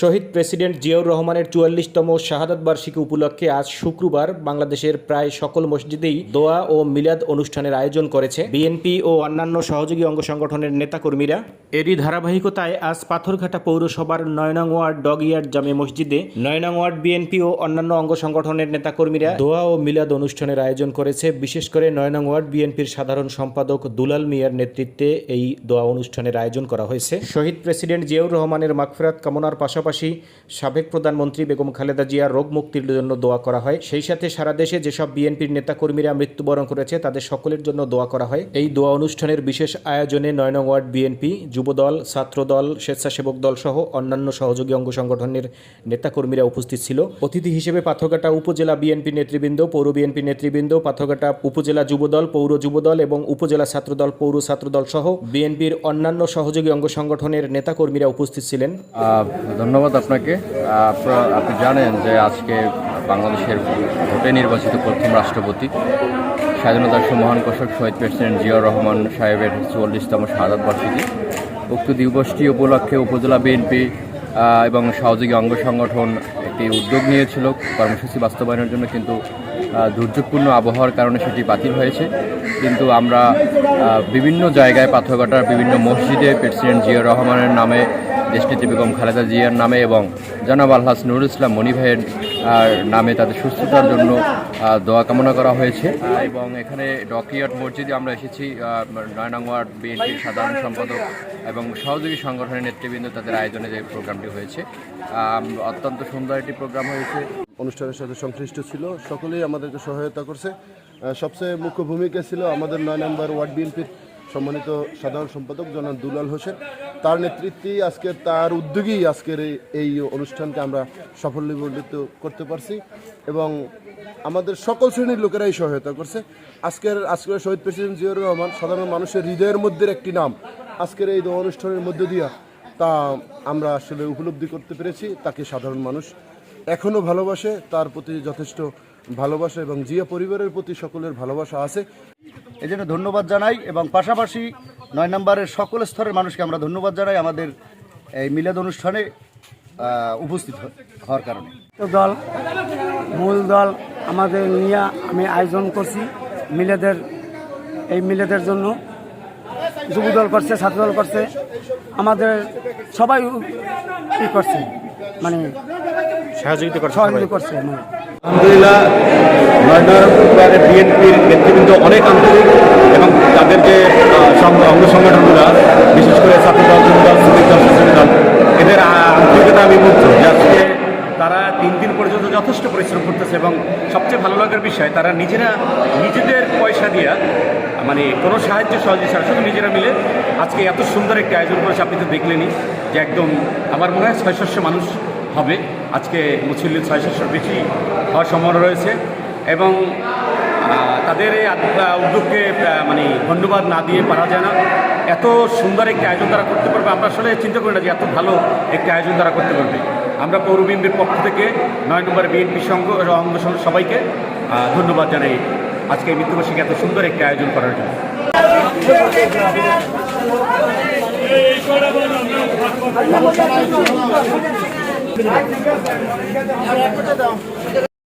শহীদ president Ziaur রহমানের চুয়াল্লিশতম শাহাদাত বার্ষিকী উপলক্ষে আজ শুক্রবার বাংলাদেশের প্রায় সকল মসজিদেই দোয়া ও মিলাদ অনুষ্ঠানের আয়োজন করেছে। বিএনপি ও অন্যান্য সহযোগী অঙ্গ সংগঠনের নেতাকর্মীরা। এরই ধারাবাহিকতায় আজ পাথরঘাটা পৌরসভার নয়নং ওয়ার্ড ডগইয়ার্ড জামে মসজিদে নয়নং ওয়ার্ড বিএনপি ও অন্যান্য অঙ্গ সংগঠনের নেতাকর্মীরা দোয়া ও মিলাদ অনুষ্ঠানের আয়োজন করেছে। বিশেষ করে নয়নং ওয়ার্ড বিএনপির সাধারণ সম্পাদক দুলাল মিয়ার নেতৃত্বে এই দোয়া অনুষ্ঠানের আয়োজন করা হয়েছে। শহীদ প্রেসিডেন্ট জিয়াউর রহমানের মাগফিরাত কামনার পাশাপাশি সাবেক প্রধানমন্ত্রী বেগম খালেদা জিয়ার রোগ মুক্তির জন্য দোয়া করা হয়। সেই সাথে সারা দেশে যেসব বিএনপির নেতাকর্মীরা মৃত্যুবরণ করেছে, তাদের সকলের জন্য দোয়া করা হয়। এই দোয়া অনুষ্ঠানের বিশেষ আয়োজনে নয় নং ওয়ার্ড বিএনপি, যুবদল, ছাত্রদল, স্বেচ্ছাসেবক দল সহ অন্যান্য সহযোগী অঙ্গ সংগঠনের নেতাকর্মীরা উপস্থিত ছিল। অতিথি হিসেবে পাথরঘাটা উপজেলা বিএনপি নেতৃবৃন্দ, পৌর বিএনপি নেতৃবৃন্দ, পাথরঘাটা উপজেলা যুবদল, পৌর যুবদল এবং উপজেলা ছাত্রদল, পৌর ছাত্রদল সহ বিএনপির অন্যান্য সহযোগী অঙ্গ সংগঠনের নেতাকর্মীরা উপস্থিত ছিলেন। ধন্যবাদ আপনাকে। আপনি জানেন যে আজকে বাংলাদেশের ভোটে নির্বাচিত প্রথম রাষ্ট্রপতি স্বাধীনতার সুমহান কোষক শহীদ প্রেসিডেন্ট জিয়াউর রহমান সাহেবের চুয়াল্লিশতম শাহাদ বার্ষিকী, উক্ত দিবসটি উপলক্ষে উপজেলা বিএনপি এবং সহযোগী অঙ্গ সংগঠন একটি উদ্যোগ নিয়েছিল কর্মসূচি বাস্তবায়নের জন্য কিন্তু দুর্যোগপূর্ণ আবহাওয়ার কারণে সেটি বাতিল হয়েছে। কিন্তু আমরা বিভিন্ন জায়গায় পাথরঘাটার বিভিন্ন মসজিদে প্রেসিডেন্ট জিয়া রহমানের নামে দেশনেত্রী বেগম খালেদা জিয়ার নামে এবং জনাব আলহাস নুরুল ইসলাম মনি ভাইয়ের নামে তাদের সুস্থতার জন্য দোয়া কামনা করা হয়েছে। এবং এখানে ডকিয়ার্ড মসজিদে আমরা এসেছি আহ, নয় নং ওয়ার্ড বিএনপির সাধারণ সম্পাদক এবং সহযোগী সংগঠনের নেতৃবৃন্দ তাদের আয়োজনে যে প্রোগ্রামটি হয়েছে। অত্যন্ত সুন্দর একটি প্রোগ্রাম হয়েছে। অনুষ্ঠানের সাথে সংশ্লিষ্ট ছিল, সকলেই আমাদেরকে সহায়তা করছে। সবচেয়ে মুখ্য ভূমিকা ছিল আমাদের নয় নম্বর ওয়ার্ড বিএনপির সম্মানিত সাধারণ সম্পাদক জনাব দুলাল হোসেন। তার নেতৃত্বেই আজকের, তার উদ্যোগেই আজকের এই- এই অনুষ্ঠানকে আমরা সাফল্যমণ্ডিত করতে পারছি এবং আমাদের সকল শ্রেণির লোকেরাই সহায়তা করছে। আজকের আজকের শহীদ প্রেসিডেন্ট জিয়াউর রহমান সাধারণ মানুষের হৃদয়ের মধ্যে একটি নাম। আজকের এই অনুষ্ঠানের মধ্য দিয়া তা আমরা আসলে উপলব্ধি করতে পেরেছি, তাকে সাধারণ মানুষ এখনও ভালোবাসে তার প্রতি যথেষ্ট ভালোবাসা এবং জিয়া পরিবারের প্রতি সকলের ভালোবাসা আছে। এই জন্য ধন্যবাদ জানাই এবং পাশাপাশি নয় নম্বরের সকল স্তরের মানুষকে আমরা ধন্যবাদ জানাই আমাদের এই মিলাদ অনুষ্ঠানে উপস্থিত হ- হওয়ার কারণে। তো দল মূল দল আমাদের নিয়ে আমি আয়োজন করছি মিলেদের এই মিলেদের জন্য। যুবদল করছে ছাত্রদল করছে আমাদের সবাই ই করছে মানে সহযোগিতা করছে সহযোগিতা করছে মানে। আলহামদুলিল্লাহ নয়নার বিএনপির নেতৃবৃন্দ অনেক আন্তরিক এবং তাদের যে অঙ্গ সংগঠনগুলো বিশেষ করে ছাত্রদল যুবদল শ্রমিক দল শ্রমিক দল এদের আন্তরিকতা আমি মুগ্ধ আজকে তারা তিন দিন পর্যন্ত যথেষ্ট পরিশ্রম করতেছে এবং সবচেয়ে ভালো লাগার বিষয় তারা নিজেরা নিজেদের পয়সা দিয়ে মানে কোনো সাহায্য সহযোগী ছাড়া শুধু নিজেরা মিলে আজকে এত সুন্দর একটি আয়োজন করেছে আপনি তো দেখলেনই যে একদম আমার মনে হয় ছয় মানুষ হবে। আজকে মুসলিম ছয় সাতশোর বেশি হওয়ার সম্ভাবনা রয়েছে এবং তাদের এই উদ্যোগকে মানে ধন্যবাদ না দিয়ে পারা যায় না। এত সুন্দর একটি আয়োজন তারা করতে পারবে। আমরা আসলে চিন্তা করি না যে এত ভালো একটি আয়োজন তারা করতে পারবে। আমরা পৌর বিএনপির পক্ষ থেকে নয় নম্বর বিএনপি সংঘ, অঙ্গ সবাইকে ধন্যবাদ জানাই আজকে মৃত্যুবার্ষিকী এত সুন্দর একটি আয়োজন করার জন্য। Obrigado.